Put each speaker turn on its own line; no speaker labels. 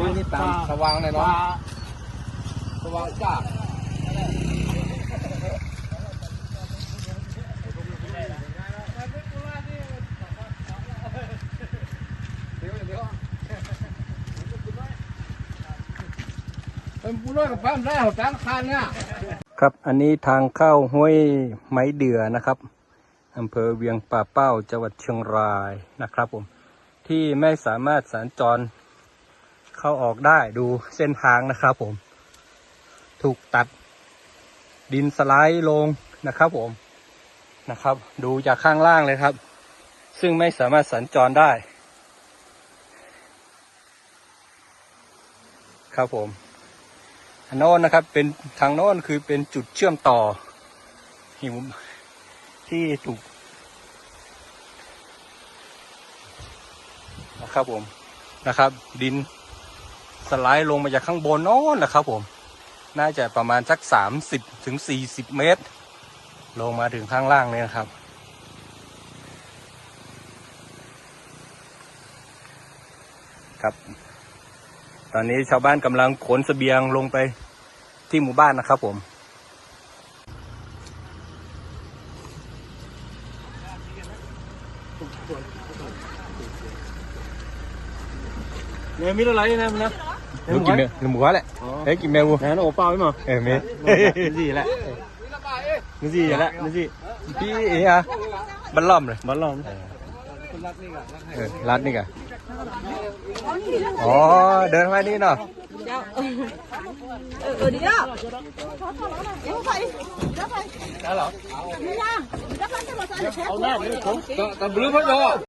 ชื่อนี่ตามสว่างเลยเนาะสว่างจ้าเป็นผู้น้อยกับแฟนได้หัวแฟนคานเนี่ย
ครับอันนี้ทางเข้าห้วยไม้เดือนะครับอำเภอเวียงป่าเป้าจังหวัดเชียงรายนะครับผมที่ไม่สามารถสัญจร เข้าออกได้ดูเส้นทางนะครับผม ถูกตัดดินสไลด์ลงนะครับผมนะครับ ดูจากข้างล่างเลยครับ ซึ่งไม่สามารถสัญจรได้ ครับผมอันโน้นนะครับเป็นทางโน้นคือเป็นจุดเชื่อมต่อหิวที่ถูกนะครับผมนะครับ ดิน สไลด์ลงมาจากข้างบนโน้นนะครับผม น่าจะประมาณสักสามสิบถึงสี่สิบเมตร ลงมาถึงข้างล่างเลยนะครับ ครับ ตอนนี้ชาวบ้านกำลังขนเสบียงลงไปที่หมู่บ้านนะครับผม
เนี่ยมีอะไรนะมันนะ
Nungguin, nungguin lại. Ờ. Đấy kìm mèo. Đấy nó oppa ấy mà. Ờ
mẹ. Cái gì lại? Cái gì
lại? Cái gì? Cái ấy à? Bắn lòm rồi. Bắn lòm. Ờ. Ừ, lát đi cả. Ồ, đơn hoài đi
nào. Ở đi đó. Em phải. Đó phải. Đó là. Đi ra. Đó phải cho bà
sao. Ông nào cũng. Ta blue hết rồi.